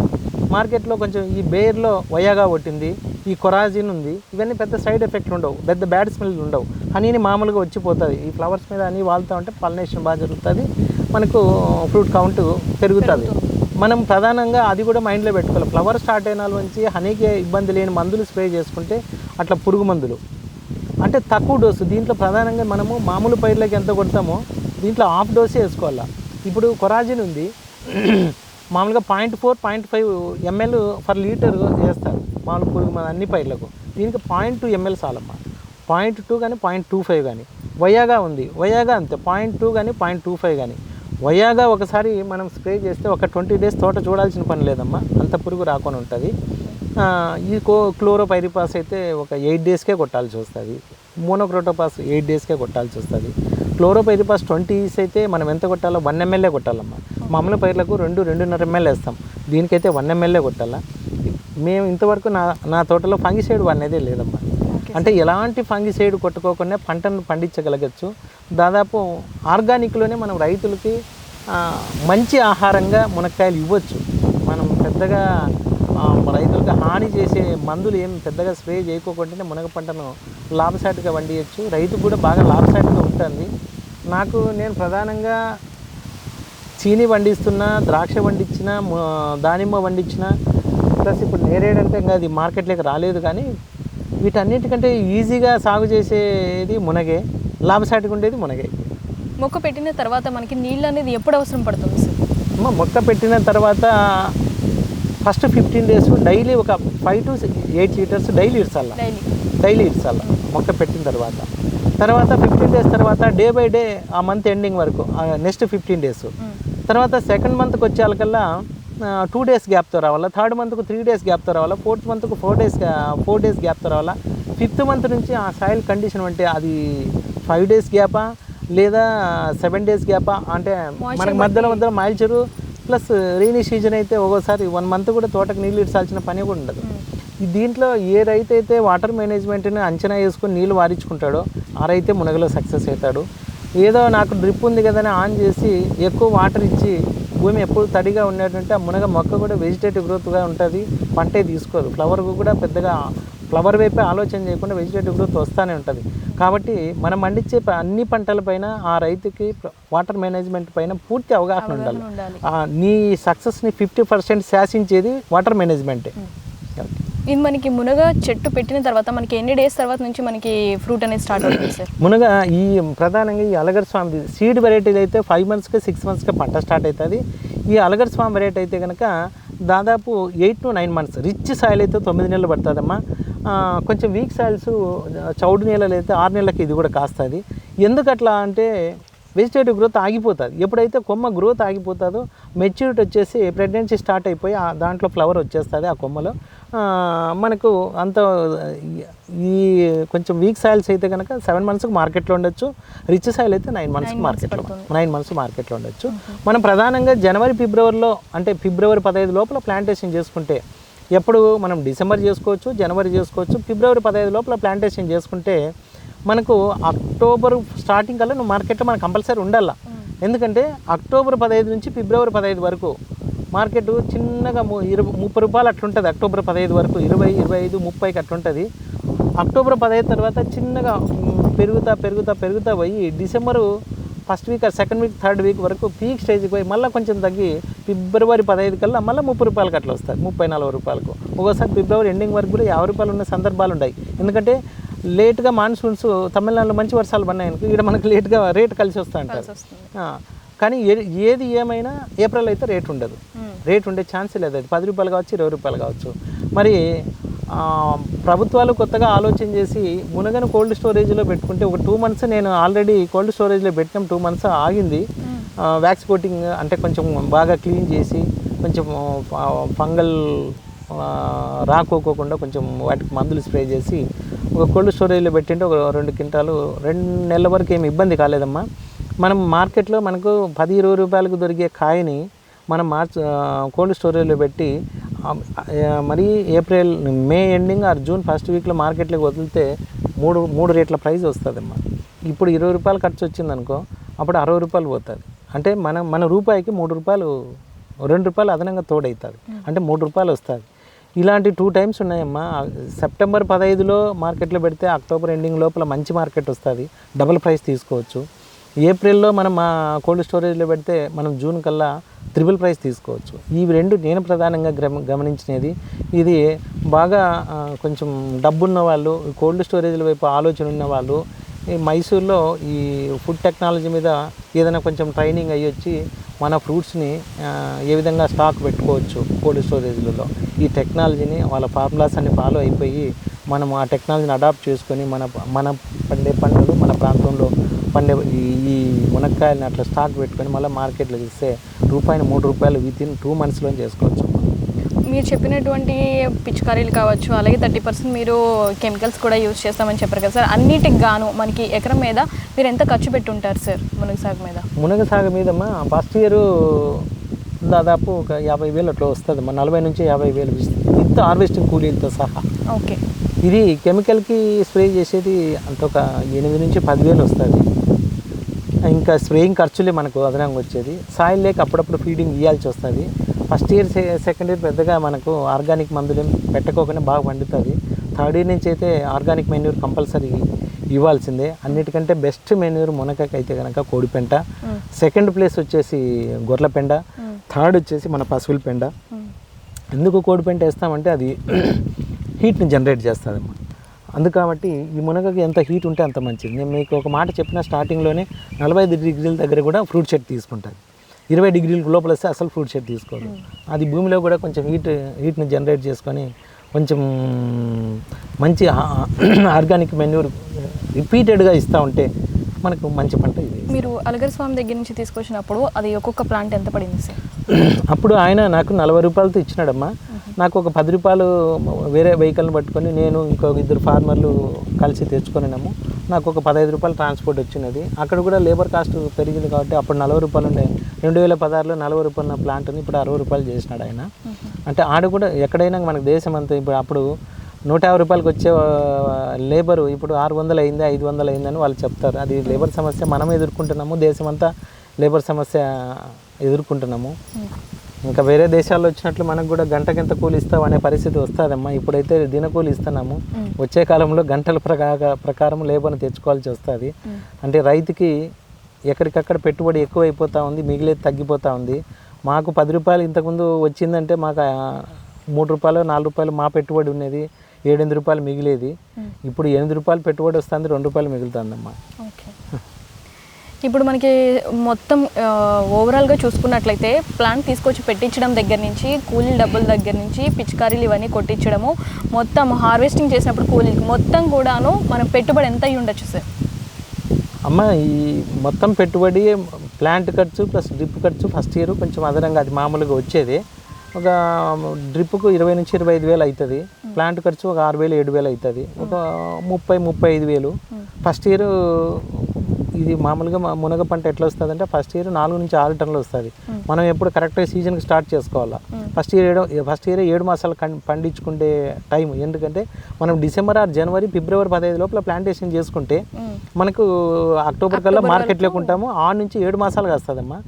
Speaker 2: మార్కెట్లో కొంచెం ఈ బేర్లో వయాగా కొట్టింది ఈ కొరాజిన్ ఉంది ఇవన్నీ పెద్ద సైడ్ ఎఫెక్ట్లు ఉండవు పెద్ద బ్యాడ్ స్మెల్ ఉండవు. హనీని మామూలుగా వచ్చిపోతుంది. ఈ ఫ్లవర్స్ మీద హనీ వాళ్తూ ఉంటే పల్నేషన్ బాగా జరుగుతుంది మనకు ఫ్రూట్ కౌంట్ పెరుగుతుంది. మనం ప్రధానంగా అది కూడా మైండ్లో పెట్టుకోవాలి. ఫ్లవర్ స్టార్ట్ అయిన వాళ్ళ నుంచి హనీకి ఇబ్బంది లేని మందులు స్ప్రే చేసుకుంటే అట్లా పురుగు మందులు. అంటే తక్కువ డోసు దీంట్లో ప్రధానంగా మనము మామూలు పైర్లకి ఎంత కొడతామో దీంట్లో హాఫ్ డోసే వేసుకోవాలా. ఇప్పుడు కొరాజిన్ ఉంది మామూలుగా point four point five ml for litre వేస్తారు. మామూలు పురుగు మన అన్ని పైర్లకు. దీనికి పాయింట్ టూ ఎంఎల్ చాలమ్మా. పాయింట్ టూ కానీ పాయింట్ టూ ఫైవ్ కానీ. వయాగా ఉంది. వయాగా అంతే. పాయింట్ టూ కానీ పాయింట్ టూ ఫైవ్ కానీ. వయాగా ఒకసారి మనం స్ప్రే చేస్తే ఒక ట్వంటీ డేస్ తోట చూడాల్సిన పని లేదమ్మా. అంత పురుగు రాకుండా ఉంటుంది. ఈ కో క్లోరోపైరిపాస్ అయితే ఒక ఎయిట్ డేస్కే కొట్టాల్సి వస్తుంది. మోనోక్రోటోపాస్ ఎయిట్ డేస్కే కొట్టాల్సి వస్తుంది. క్లోరోపైరిపాస్ ట్వంటీస్ అయితే మనం ఎంత కొట్టాలో వన్ ఎంఎల్ఏ కొట్టాలమ్మా. మామూలు పైర్లకు రెండు రెండున్నర ఎంఎల్ వేస్తాం. దీనికైతే వన్ ఎంఎల్ఏ కొట్టాలా. మేము ఇంతవరకు నా నా తోటలో ఫంగిసైడ్ అనేది లేదమ్మా. అంటే ఎలాంటి ఫంగిసైడ్ కొట్టుకోకుండా పంటను పండించగలగచ్చు. దాదాపు ఆర్గానిక్లోనే మనం రైతులకి మంచి ఆహారంగా మునక్కాయలు ఇవ్వచ్చు. మనం పెద్దగా రైతులకు హాని చేసే మందులు ఏం పెద్దగా స్ప్రే చేయకోకుండానే మునగ పంటను లాభసాటిగా వండియచ్చు. రైతుకు కూడా బాగా లాభసాటిగా ఉంటుంది. నాకు నేను ప్రధానంగా చీని పండిస్తున్నా ద్రాక్ష పండించిన దానిమ్మ పండించిన ప్లస్ ఇప్పుడు నేరేడంటే ఇంకా అది మార్కెట్లోకి రాలేదు కానీ వీటన్నిటికంటే ఈజీగా సాగు చేసేది మునగే లాభసాటిగా ఉండేది మునగే.
Speaker 1: మొక్క పెట్టిన తర్వాత మనకి నీళ్ళు అనేది ఎప్పుడు అవసరం పడుతుంది సార్?
Speaker 2: అమ్మ మొక్క పెట్టిన తర్వాత ఫస్ట్ ఫిఫ్టీన్ డేస్ డైలీ ఒక five to eight litres daily ఇడ్చాల
Speaker 1: daily.
Speaker 2: Daily ఇడ్చాల మొక్క పెట్టిన తర్వాత. తర్వాత ఫిఫ్టీన్ డేస్ తర్వాత డే బై డే ఆ మంత్ ఎండింగ్ వరకు నెక్స్ట్ ఫిఫ్టీన్ డేస్. తర్వాత సెకండ్ మంత్కి వచ్చేకల్లా టూ డేస్ గ్యాప్తో రావాలా? థర్డ్ మంత్కు త్రీ డేస్ గ్యాప్తో రావాలా? ఫోర్త్ మంత్కు ఫోర్ డేస్ ఫోర్ డేస్ గ్యాప్తో రావాలా? ఫిఫ్త్ మంత్ నుంచి ఆ సాయిల్ కండిషన్ అంటే అది ఫైవ్ డేస్ గ్యాపా లేదా సెవెన్ డేస్ గ్యాపా అంటే మనకి మధ్యలో మధ్యలో మాయిల్చరు ప్లస్ రైనీ సీజన్ అయితే ఒక్కోసారి వన్ మంత్ కూడా తోటకు నీళ్ళు ఇడ్చాల్సిన పని కూడా ఉండదు. ఈ దీంట్లో ఏ రైతు అయితే వాటర్ మేనేజ్మెంట్ని అంచనా వేసుకొని నీళ్ళు వారించుకుంటాడో ఆ రైతే మునగలో సక్సెస్ అవుతాడు. ఏదో నాకు డ్రిప్ ఉంది కదని ఆన్ చేసి ఎక్కువ వాటర్ ఇచ్చి భూమి ఎప్పుడు తడిగా ఉండేటంటే ఆ మునగ మొక్క కూడా వెజిటేటివ్ గ్రోత్గా ఉంటుంది పంటే తీసుకోదు. ఫ్లవర్ కూడా పెద్దగా ఫ్లవర్ వైపే ఆలోచన చేయకుండా వెజిటేటివ్ గ్రోత్ వస్తూనే ఉంటుంది. కాబట్టి మనం పండించే అన్ని పంటలపైన ఆ రైతుకి వాటర్ మేనేజ్మెంట్ పైన పూర్తి అవగాహన ఉండాలి. నీ సక్సెస్ని ఫిఫ్టీ పర్సెంట్ శాసించేది వాటర్ మేనేజ్మెంటే
Speaker 1: ఇది మనకి మునగ చెట్టు పెట్టిన తర్వాత మనకి ఎన్ని డేస్ తర్వాత నుంచి మనకి ఫ్రూట్ అనేది స్టార్ట్ అవుతుంది సార్?
Speaker 2: మునగ ఈ ప్రధానంగా ఈ అలగర్ స్వామి సీడ్ వెరైటీలు అయితే ఫైవ్ మంత్స్కి సిక్స్ మంత్స్కి పంట స్టార్ట్ అవుతుంది. ఈ అలగర్ స్వామి వెరైటీ అయితే కనుక దాదాపు eight to nine months rich soil అయితే తొమ్మిది నెలలు పడుతుందమ్మా. కొంచెం వీక్ సాయిల్స్ చౌడు నెలలు అయితే ఆరు నెలలకి ఇది కూడా కాస్తుంది. ఎందుకు అట్లా అంటే వెజిటేటివ్ గ్రోత్ ఆగిపోతుంది. ఎప్పుడైతే కొమ్మ గ్రోత్ ఆగిపోతుందో మెచ్యూరిటీ వచ్చేసి ప్రెగ్నెన్సీ స్టార్ట్ అయిపోయి ఆ దాంట్లో ఫ్లవర్ వచ్చేస్తుంది ఆ కొమ్మలో. మనకు అంత ఈ కొంచెం వీక్ సాయిల్స్ అయితే కనుక సెవెన్ మంత్స్కి మార్కెట్లో ఉండొచ్చు. రిచ్ సాయిల్ అయితే నైన్ మంత్స్కి మార్కెట్లో నైన్ మంత్స్ మార్కెట్లో ఉండొచ్చు. మనం ప్రధానంగా జనవరి ఫిబ్రవరిలో అంటే ఫిబ్రవరి పదహైదు లోపల ప్లాంటేషన్ చేసుకుంటే ఎప్పుడు మనం డిసెంబర్ చేసుకోవచ్చు జనవరి చేసుకోవచ్చు ఫిబ్రవరి పదహైదు లోపల ప్లాంటేషన్ చేసుకుంటే మనకు అక్టోబర్ స్టార్టింగ్ కల్లా నువ్వు మార్కెట్లో మనకు కంపల్సరీ ఉండాల. ఎందుకంటే అక్టోబర్ పదహైదు నుంచి ఫిబ్రవరి పదహైదు వరకు మార్కెట్ చిన్నగా ఇరవై ముప్పై రూపాయలు అట్లుంటుంది. అక్టోబర్ పదహైదు వరకు ఇరవై ఇరవై ఐదు ముప్పైకి అట్లుంటుంది. అక్టోబర్ పదహైదు తర్వాత చిన్నగా పెరుగుతా పెరుగుతా పెరుగుతా పోయి December first week second week third week వరకు పీక్ స్టేజ్కి పోయి మళ్ళీ కొంచెం తగ్గి ఫిబ్రవరి పదహైదు కల్లా మళ్ళీ ముప్పై రూపాయలకి అట్లా వస్తుంది. ముప్పై నలభై రూపాయలకు. ఒక్కోసారి ఫిబ్రవరి ఎండింగ్ వరకు కూడా యాభై రూపాయలు ఉన్న సందర్భాలు ఉన్నాయి ఎందుకంటే లేట్గా మాన్సూన్స్ తమిళనాడులో మంచి వర్షాలు పడినాయి అనుకో ఇక్కడ మనకు లేట్గా రేట్ కలిసి వస్తూ ఉంటారు
Speaker 1: వస్తుంది.
Speaker 2: ఆ, కానీ ఏది ఏమైనా ఏప్రిల్ అయితే రేట్ ఉండదు. రేట్ ఉండే ఛాన్స్ లేదు. అది పది రూపాయలు కావచ్చు ఇరవై రూపాయలు కావచ్చు. మరి ప్రభుత్వాలు కొత్తగా ఆలోచన చేసి మునగను కోల్డ్ స్టోరేజ్లో పెట్టుకుంటే ఒక టూ మంత్స్ నేను ఆల్రెడీ కోల్డ్ స్టోరేజ్లో పెట్టినాం టూ మంత్స్ ఆగింది. వ్యాక్స్ కోటింగ్ అంటే కొంచెం బాగా క్లీన్ చేసి కొంచెం ఫంగల్ రాకోకోకుండా కొంచెం వాటికి మందులు స్ప్రే చేసి ఒక కోల్డ్ స్టోరేజ్లో పెట్టింటే ఒక రెండు క్వింటాలు రెండు నెలల వరకు ఏమి ఇబ్బంది కాలేదమ్మా. మనం మార్కెట్లో మనకు పది ఇరవై రూపాయలకు దొరికే కాయని మనం మార్చ్ కోల్డ్ స్టోరేజ్లో పెట్టి మరీ మరి April May ending or June first వీక్లో మార్కెట్లోకి వదిలితే మూడు మూడు రేట్ల ప్రైస్ వస్తుందమ్మా. ఇప్పుడు ఇరవై రూపాయలు ఖర్చు వచ్చిందనుకో అప్పుడు అరవై రూపాయలు పోతుంది. అంటే మనం మన రూపాయికి మూడు రూపాయలు రెండు రూపాయలు అదనంగా తోడవుతుంది అంటే మూడు రూపాయలు వస్తుంది. ఇలాంటి టూ టైమ్స్ ఉన్నాయమ్మా. సెప్టెంబర్ పదహైదులో మార్కెట్లో పెడితే అక్టోబర్ ఎండింగ్ లోపల మంచి మార్కెట్ వస్తుంది. డబుల్ ప్రైస్ తీసుకోవచ్చు. ఏప్రిల్లో మనం మా కోల్డ్ స్టోరేజ్లో పెడితే మనం జూన్ కల్లా త్రిబుల్ ప్రైస్ తీసుకోవచ్చు. ఈ రెండు నేను ప్రధానంగా గమ గమనించినది ఇది బాగా కొంచెం డబ్బున్న వాళ్ళు కోల్డ్ స్టోరేజ్ల వైపు ఆలోచన ఉన్న వాళ్ళు ఈ మైసూర్లో ఈ ఫుడ్ టెక్నాలజీ మీద ఏదైనా కొంచెం ట్రైనింగ్ అయ్యి వచ్చి మన ఫ్రూట్స్ని ఏ విధంగా స్టాక్ పెట్టుకోవచ్చు కోల్డ్ స్టోరేజ్లలో. ఈ టెక్నాలజీని వాళ్ళ ఫార్ములాస్ అన్ని ఫాలో అయిపోయి మనం ఆ టెక్నాలజీని అడాప్ట్ చేసుకొని మన మన పండే పంటలు మన ప్రాంతంలో పండే ఈ మునక్కాయలని అట్లా స్టాక్ పెట్టుకొని మళ్ళీ మార్కెట్లో ఇస్తే రూపాయిని మూడు రూపాయలు విత్ ఇన్ టూ మంత్స్లో చేసుకోవచ్చు
Speaker 1: మీరు చెప్పినటువంటి పిచికారీలు కావచ్చు అలాగే థర్టీ పర్సెంట్ మీరు కెమికల్స్ కూడా యూజ్ చేస్తామని చెప్పారు కదా సార్. అన్నిటికి గాను మనకి ఎకరం మీద మీరు ఎంత ఖర్చు పెట్టి ఉంటారు సార్ మునగ సాగు మీద?
Speaker 2: మునగ సాగు మీదమ్మా ఫస్ట్ ఇయర్ దాదాపు ఒక యాభై వేలు అట్లా వస్తుంది మా నలభై నుంచి యాభై వేలు ఇంత హార్వెస్టింగ్ కూలీలతో సహా.
Speaker 1: ఓకే.
Speaker 2: ఇది కెమికల్కి స్ప్రే చేసేది అంత ఒక ఎనిమిది నుంచి పదివేలు వస్తుంది. ఇంకా స్ప్రేయింగ్ ఖర్చులే మనకు అదనంగా వచ్చేది. సాయిల్ లేక అప్పుడప్పుడు ఫీడింగ్ ఇవ్వాల్సి వస్తుంది. ఫస్ట్ ఇయర్ సెకండ్ ఇయర్ పెద్దగా మనకు ఆర్గానిక్ మందులు పెట్టుకోకుండా బాగా పండుతుంది. థర్డ్ ఇయర్ నుంచి అయితే ఆర్గానిక్ మెన్యూర్ కంపల్సరీ ఇవ్వాల్సిందే. అన్నిటికంటే బెస్ట్ మెన్యూర్ మునకకి అయితే కనుక కోడిపెంట సెకండ్ ప్లేస్ వచ్చేసి గొర్రెల పెండ థర్డ్ వచ్చేసి మన పశువుల పెండ. ఎందుకు కోడిపెంట వేస్తామంటే అది హీట్ని జనరేట్ చేస్తుందమ్మా అందుకు కాబట్టి ఈ మునగకి ఎంత హీట్ ఉంటే అంత మంచిది. నేను మీకు ఒక మాట చెప్పిన స్టార్టింగ్లోనే నలభై ఐదు డిగ్రీల దగ్గర కూడా ఫ్రూట్ చెట్టు తీసుకుంటుంది ఇరవై డిగ్రీల లోపల వస్తే అసలు ఫ్రూట్ షేడ్ తీసుకోదు అది భూమిలో కూడా కొంచెం హీట్ హీట్ని జనరేట్ చేసుకొని కొంచెం మంచి ఆర్గానిక్ మెన్యూర్ రిపీటెడ్గా ఇస్తూ ఉంటే మనకు మంచి పంట ఇది.
Speaker 1: మీరు అలగర్ స్వామి దగ్గర నుంచి తీసుకొచ్చినప్పుడు అది ఒక్కొక్క ప్లాంట్ ఎంత పడింది సార్?
Speaker 2: అప్పుడు ఆయన నాకు నలభై రూపాయలతో ఇచ్చినాడమ్మా. నాకు ఒక పది రూపాయలు వేరే వెహికల్ని పట్టుకొని నేను ఇంకొక ఇద్దరు ఫార్మర్లు కలిసి తెచ్చుకొనినాము. నాకు ఒక పదహైదు రూపాయలు ట్రాన్స్పోర్ట్ వచ్చినది. అక్కడ కూడా లేబర్ కాస్ట్ పెరిగింది కాబట్టి అప్పుడు నలభై రూపాయలు ఉండే. రెండు వేల పదహారులో నలభై రూపాయల ప్లాంట్ని ఇప్పుడు అరవై రూపాయలు చేసినాడు ఆయన. అంటే ఆడ కూడా ఎక్కడైనా మనకు దేశం అంతా ఇప్పుడు అప్పుడు నూట యాభై రూపాయలకి వచ్చే లేబరు ఇప్పుడు ఆరు వందలు అయింది ఐదు వందలు అయిందని వాళ్ళు చెప్తారు. అది లేబర్ సమస్య మనం ఎదుర్కొంటున్నాము. దేశం అంతా లేబర్ సమస్య ఎదుర్కొంటున్నాము. ఇంకా వేరే దేశాల్లో వచ్చినట్లు మనకు కూడా గంటకింత కూలి ఇస్తాం అనే పరిస్థితి వస్తుందమ్మా. ఇప్పుడైతే దినకూలి ఇస్తున్నాము. వచ్చే కాలంలో గంటల ప్రకా ప్రకారం లేబర్ని తెచ్చుకోవాల్సి వస్తుంది. అంటే రైతుకి ఎక్కడికక్కడ పెట్టుబడి ఎక్కువ అయిపోతూ ఉంది మిగిలేది తగ్గిపోతూ ఉంది. మాకు పది రూపాయలు ఇంతకుముందు వచ్చిందంటే మాకు మూడు రూపాయలు నాలుగు రూపాయలు మా పెట్టుబడి ఉన్నది. ఏడెనిమిది రూపాయలు మిగిలేది. ఇప్పుడు ఎనిమిది రూపాయలు పెట్టుబడి వస్తుంది రెండు రూపాయలు మిగులుతుందమ్మా.
Speaker 1: ఓకే. ఇప్పుడు మనకి మొత్తం ఓవరాల్గా చూసుకున్నట్లయితే ప్లాంట్ తీసుకొచ్చి పెట్టించడం దగ్గర నుంచి కూలీల డబ్బుల దగ్గర నుంచి పిచికారీలు ఇవన్నీ కొట్టించడము మొత్తం హార్వెస్టింగ్ చేసినప్పుడు కూలీలకి మొత్తం కూడాను మనం పెట్టుబడి ఎంత అయ్యి ఉండొచ్చు సార్
Speaker 2: అమ్మ ఈ మొత్తం పెట్టుబడి ప్లాంట్ ఖర్చు ప్లస్ డ్రిప్ ఖర్చు ఫస్ట్ ఇయర్ కొంచెం అదనంగా అది మామూలుగా వచ్చేది. ఒక డ్రిప్కు ఇరవై నుంచి ఇరవై ఐదు వేలు అవుతుంది ప్లాంట్ ఖర్చు ఒక ఆరు వేలు ఏడు వేలు అవుతుంది ఒక ముప్పై ముప్పై ఐదు వేలు. ఫస్ట్ ఇయర్ ఇది మామూలుగా మునగ పంట ఎట్లా వస్తుంది అంటే ఫస్ట్ ఇయర్ నాలుగు నుంచి ఆరు టన్నులు వస్తుంది. మనం ఎప్పుడు కరెక్ట్గా సీజన్కి స్టార్ట్ చేసుకోవాలా? ఫస్ట్ ఇయర్ ఏడు ఫస్ట్ ఇయర్ ఏడు మాసాలు పండించుకుంటే టైం ఎందుకంటే మనం డిసెంబర్ ఆర్ జనవరి ఫిబ్రవరి పదహైదు లోపల ప్లాంటేషన్ చేసుకుంటే మనకు అక్టోబర్ కల్లా మార్కెట్లోకి ఉంటాము. ఆరు నుంచి ఏడు మాసాలు వస్తుందమ్మా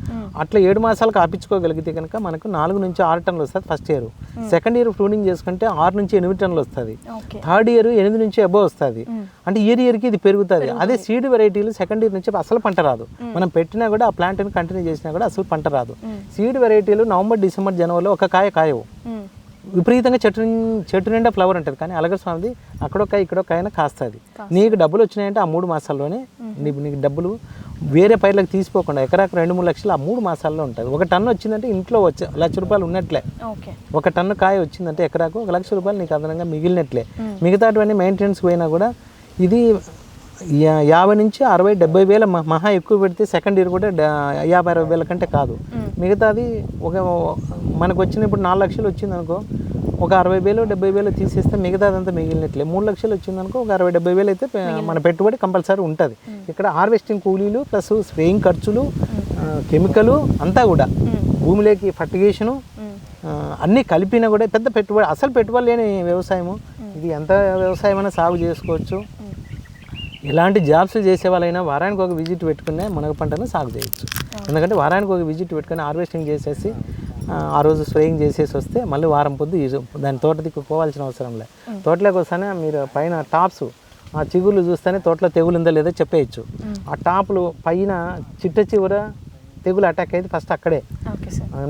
Speaker 2: అట్లా ఏడు మాసాలకు ఆపించుకోగలిగితే కనుక మనకు నాలుగు నుంచి ఆరు టన్నులు వస్తుంది first year second year pruning చేసుకుంటే ఆరు నుంచి ఎనిమిది టన్నులు వస్తుంది. థర్డ్ ఇయర్ ఎనిమిది నుంచి అబోవ్ వస్తుంది. అంటే ఇయర్ ఇయర్కి ఇది పెరుగుతుంది. అదే సీడ్ వెరైటీలు సెకండ్ ఇయర్ నుంచి అసలు పంట రాదు. మనం పెట్టినా కూడా ఆ ప్లాంట్ని కంటిన్యూ చేసినా కూడా అసలు పంట రాదు. సీడ్ వెరైటీలు నవంబర్ డిసెంబర్ జనవరిలో ఒక కాయ కాయవు. విపరీతంగా చెట్టు చెట్టు నిండా ఫ్లవర్ ఉంటుంది. కానీ అలగర్ స్వామిది అక్కడొక్క ఇక్కడొక్క అయినా కాస్తుంది. నీకు డబ్బులు వచ్చినాయంటే ఆ మూడు మాసాల్లోనే నీకు నీకు డబ్బులు వేరే పైర్లకు తీసిపోకుండా ఎకరాకు రెండు మూడు లక్షలు ఆ మూడు మాసాల్లో ఉంటుంది. ఒక టన్ను వచ్చిందంటే ఇంట్లో వచ్చే లక్ష రూపాయలు ఉన్నట్లే. ఒక టన్ను కాయ వచ్చిందంటే ఎకరాకు ఒక లక్ష రూపాయలు నీకు అదనంగా మిగిలినట్లే. మిగతాటివన్నీ మెయింటెనెన్స్ పోయినా కూడా ఇది యాభై నుంచి అరవై డెబ్బై వేల మహా ఎక్కువ పెడితే సెకండ్ ఇయర్ కూడా యాభై అరవై వేల కంటే కాదు. మిగతాది ఒక మనకు వచ్చిన ఇప్పుడు నాలుగు లక్షలు వచ్చింది అనుకో ఒక అరవై వేలు డెబ్బై వేలు తీసేస్తే మిగతాదంతా మిగిలినట్లే. మూడు లక్షలు వచ్చింది అనుకో ఒక అరవై డెబ్బై వేలు అయితే మన పెట్టుబడి కంపల్సరీ ఉంటుంది. ఇక్కడ హార్వెస్టింగ్ కూలీలు ప్లస్ స్ప్రేయింగ్ ఖర్చులు కెమికలు అంతా కూడా భూమిలోకి ఫర్టిగేషను అన్నీ కలిపినా కూడా పెద్ద పెట్టుబడి అసలు పెట్టుబడి లేని వ్యవసాయము. ఇది ఎంత వ్యవసాయమైనా సాగు చేసుకోవచ్చు. ఎలాంటి జాబ్స్ చేసే వాళ్ళైనా వారానికి ఒక విజిట్ పెట్టుకునే మునగ పంటను సాగు చేయొచ్చు. ఎందుకంటే వారానికి ఒక విజిట్ పెట్టుకుని హార్వెస్టింగ్ చేసేసి ఆ, రోజు స్ప్రేయింగ్ చేసేసి వస్తే మళ్ళీ వారం పొద్దు ఈ దాని తోట దిక్కు పోవాల్సిన అవసరం లేదు తోటలోకి వస్తానే మీరు పైన టాప్స్ ఆ చిగుళ్ళు చూస్తేనే తోటలో తెగులు ఉందో లేదో చెప్పేయచ్చు. ఆ టాపులు పైన చిట్ట చివర తెగులు అటాక్ అయితే ఫస్ట్ అక్కడే.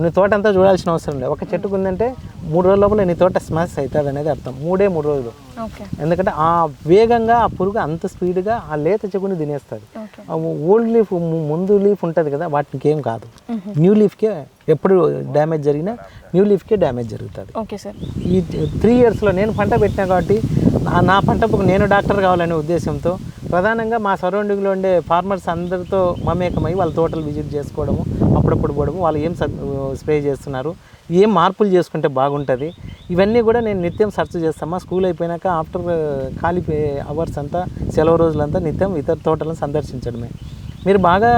Speaker 2: నీ తోట అంతా చూడాల్సిన అవసరం లేదు. ఒక చెట్టుకు ఉందంటే మూడు రోజుల లోపల నీ తోట స్మాష్ అవుతుంది అనేది అర్థం. మూడే మూడు రోజులు. ఎందుకంటే ఆ వేగంగా ఆ పురుగు అంత స్పీడ్గా ఆ లేత చెక్కుని తినేస్తుంది. ఓల్డ్ లీఫ్ ముందు లీఫ్ ఉంటుంది కదా వాటికి ఏం కాదు. న్యూ లీఫ్కే ఎప్పుడు డ్యామేజ్ జరిగినా న్యూ లీఫ్కే డ్యామేజ్ జరుగుతుంది.
Speaker 1: Okay sir.
Speaker 2: ఈ త్రీ ఇయర్స్లో నేను పంట పెట్టినా కాబట్టి నా పంటకు నేను డాక్టర్ కావాలనే ఉద్దేశంతో ప్రధానంగా మా సరౌండింగ్లో ఉండే ఫార్మర్స్ అందరితో మమేకమై వాళ్ళ తోటలు విజిట్ చేసుకోవడము అప్పుడప్పుడు పోవడము వాళ్ళు ఏం స్ప్రే చేస్తున్నారు ఏం మార్పులు చేసుకుంటే బాగుంటుంది ఇవన్నీ కూడా నేను నిత్యం సెర్చ్ చేస్తామా? మా స్కూల్ అయిపోయినాక ఆఫ్టర్ ఖాళీ అవర్స్ అంతా సెలవు రోజులంతా నిత్యం ఇతర తోటలను సందర్శించడమే. మీరు బాగా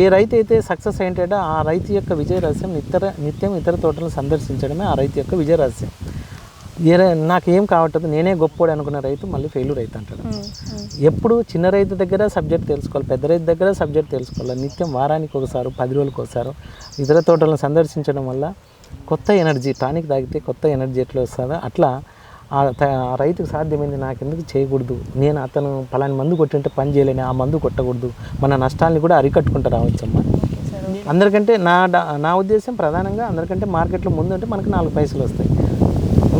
Speaker 2: ఏ రైతు అయితే సక్సెస్ ఏంటంటే ఆ రైతు యొక్క విజయ రహస్యం ఇతర నిత్యం ఇతర తోటలను సందర్శించడమే ఆ రైతు యొక్క విజయ రహస్యం. నాకేం కావట్లేదు నేనే గొప్పోడు అనుకున్న రైతు మళ్ళీ ఫెయిల్యూర్ అవుతా అంటాడు. ఎప్పుడు చిన్న రైతు దగ్గర సబ్జెక్ట్ తెలుసుకోవాలి పెద్ద రైతు దగ్గర సబ్జెక్ట్ తెలుసుకోవాలి. నిత్యం వారానికి ఒకసారి పది రోజులకు ఒకసారి ఇతర తోటలను సందర్శించడం వల్ల కొత్త ఎనర్జీ టానిక్ తాగితే కొత్త ఎనర్జీ ఎట్లా వస్తుందో? అట్లా ఆ రైతుకు సాధ్యమైంది నాకెందుకు చేయకూడదు. నేను అతను పలాని మందు కొట్టింటే పని చేయలేని ఆ మందు కొట్టకూడదు. మన నష్టాన్ని కూడా అరికట్టుకుంటూ రావచ్చమ్మా. అందరికంటే నా నా ఉద్దేశం ప్రధానంగా అందరికంటే మార్కెట్లో ముందు అంటే మనకు నాలుగు పైసలు వస్తాయి.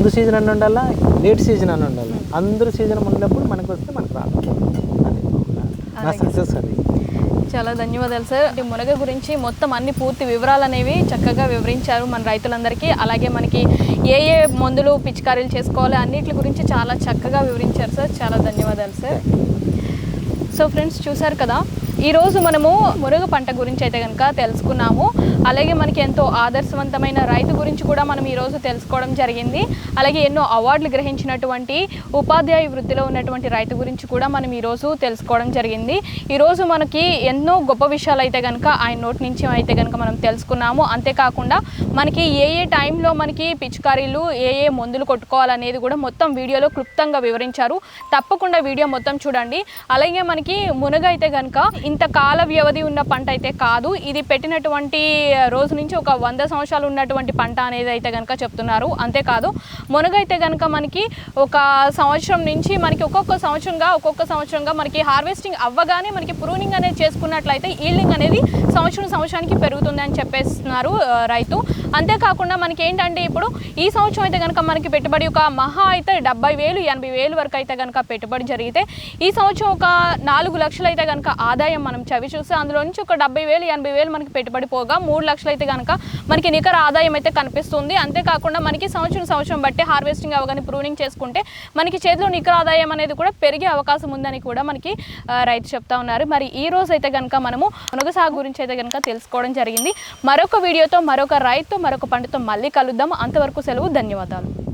Speaker 2: ముందు సీజన్ అని ఉండాలా? లేట్ సీజన్ అని ఉండాలి? అందరూ సీజన్ ఉన్నప్పుడు మనకు వస్తే మనకు రాదు. అది. నా సక్సెస్ అది.
Speaker 1: చాలా ధన్యవాదాలు సార్ మునగ గురించి మొత్తం అన్ని పూర్తి వివరాలు అనేవి చక్కగా వివరించారు మన రైతులందరికీ. అలాగే మనకి ఏ ఏ మందులు పిచికారీలు చేసుకోవాలి అన్నిటి గురించి చాలా చక్కగా వివరించారు సార్ చాలా ధన్యవాదాలు సార్ సో ఫ్రెండ్స్ చూసారు కదా? ఈరోజు మనము మునగ పంట గురించి అయితే కనుక తెలుసుకున్నాము. అలాగే మనకి ఎంతో ఆదర్శవంతమైన రైతు గురించి కూడా మనం ఈరోజు తెలుసుకోవడం జరిగింది. అలాగే ఎన్నో అవార్డులు గ్రహించినటువంటి ఉపాధ్యాయ వృత్తిలో ఉన్నటువంటి రైతు గురించి కూడా మనం ఈరోజు తెలుసుకోవడం జరిగింది. ఈరోజు మనకి ఎన్నో గొప్ప విషయాలు అయితే కనుక ఆయన నోటి నుంచి అయితే కనుక మనం తెలుసుకున్నాము. అంతేకాకుండా మనకి ఏ ఏ టైంలో మనకి పిచికారీలు ఏ ఏ మందులు కొట్టుకోవాలనేది కూడా మొత్తం వీడియోలో క్లుప్తంగా వివరించారు. తప్పకుండా వీడియో మొత్తం చూడండి. అలాగే మనకి మునగ అయితే కనుక ఇంత కాల వ్యవధి ఉన్న పంట అయితే కాదు. ఇది పెట్టినటువంటి రోజు నుంచి ఒక వంద సంవత్సరాలు ఉన్నటువంటి పంట అనేది అయితే కనుక చెప్తున్నారు. అంతేకాదు మునగ అయితే కనుక మనకి ఒక సంవత్సరం నుంచి మనకి ఒక్కొక్క సంవత్సరంగా ఒక్కొక్క సంవత్సరంగా మనకి హార్వెస్టింగ్ అవ్వగానే మనకి ప్రూనింగ్ అనేది చేసుకున్నట్లయితే ఈల్డింగ్ అనేది సంవత్సరం సంవత్సరానికి పెరుగుతుంది అని చెప్పేస్తున్నారు రైతు. అంతేకాకుండా మనకి ఏంటంటే ఇప్పుడు ఈ సంవత్సరం అయితే కనుక మనకి పెట్టుబడి ఒక మహా అయితే డెబ్బై వేలు ఎనభై వేలు వరకు అయితే కనుక పెట్టుబడి జరిగితే ఈ సంవత్సరం ఒక నాలుగు లక్షలు అయితే కనుక ఆదాయం మనం చవి చూస్తే అందులో నుంచి ఒక డెబ్బై వేలు ఎనభై వేలు మనకి పెట్టుబడి పోగా మూడు లక్షలు అయితే కనుక మనకి నికర ఆదాయం అయితే కనిపిస్తుంది. అంతేకాకుండా మనకి సంవత్సరం సంవత్సరం బట్టి హార్వెస్టింగ్ అవగానే ప్రూనింగ్ చేసుకుంటే మనకి చేతిలో నికర ఆదాయం అనేది కూడా పెరిగే అవకాశం ఉందని కూడా మనకి రైతు చెప్తా ఉన్నారు. మరి ఈ రోజు అయితే కనుక మనము మునగ సాగు గురించి అయితే కనుక తెలుసుకోవడం జరిగింది. మరొక వీడియోతో మరొక రైతు మరొక పంటతో మళ్ళీ కలుద్దాం. అంతవరకు సెలవు ధన్యవాదాలు.